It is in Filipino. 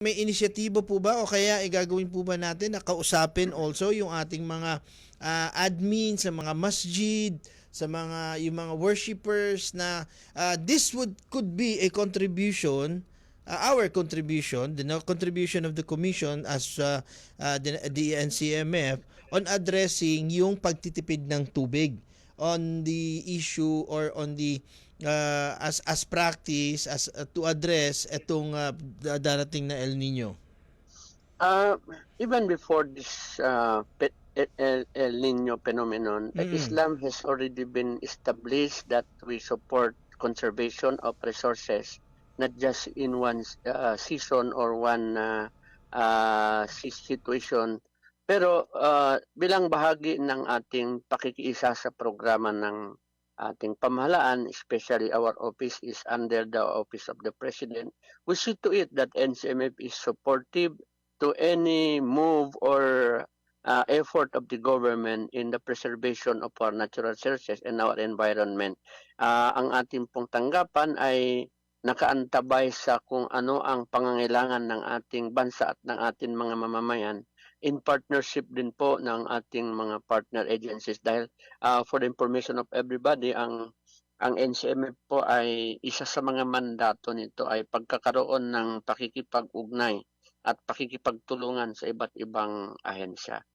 May inisyatibo po ba o kaya igagawin po ba natin na kausapin also yung ating mga ah, admin sa mga masjid, sa mga yung mga worshippers na ah, this would could be a contribution uh, our contribution, the contribution of the commission as uh, uh, the, the on addressing yung pagtitipid ng tubig on the issue or on the uh, as as practice as uh, to address itong uh, da- darating na El Nino. Uh, even before this uh, El- El, El Nino phenomenon, uh, Mm. Islam has already been established that we support conservation of resources, not just in one uh, season or one uh, uh, si- situation, pero uh, bilang bahagi ng ating pakikiisa sa programa ng ating pamahalaan, especially our office is under the office of the president, we see to it that NCMF is supportive to any move or uh, effort of the government in the preservation of our natural resources and our environment. Uh, ang ating pong tanggapan ay nakaantabay sa kung ano ang pangangailangan ng ating bansa at ng ating mga mamamayan in partnership din po ng ating mga partner agencies dahil uh, for the information of everybody ang ang NCMF po ay isa sa mga mandato nito ay pagkakaroon ng pakikipag-ugnay at pakikipagtulungan sa iba't ibang ahensya.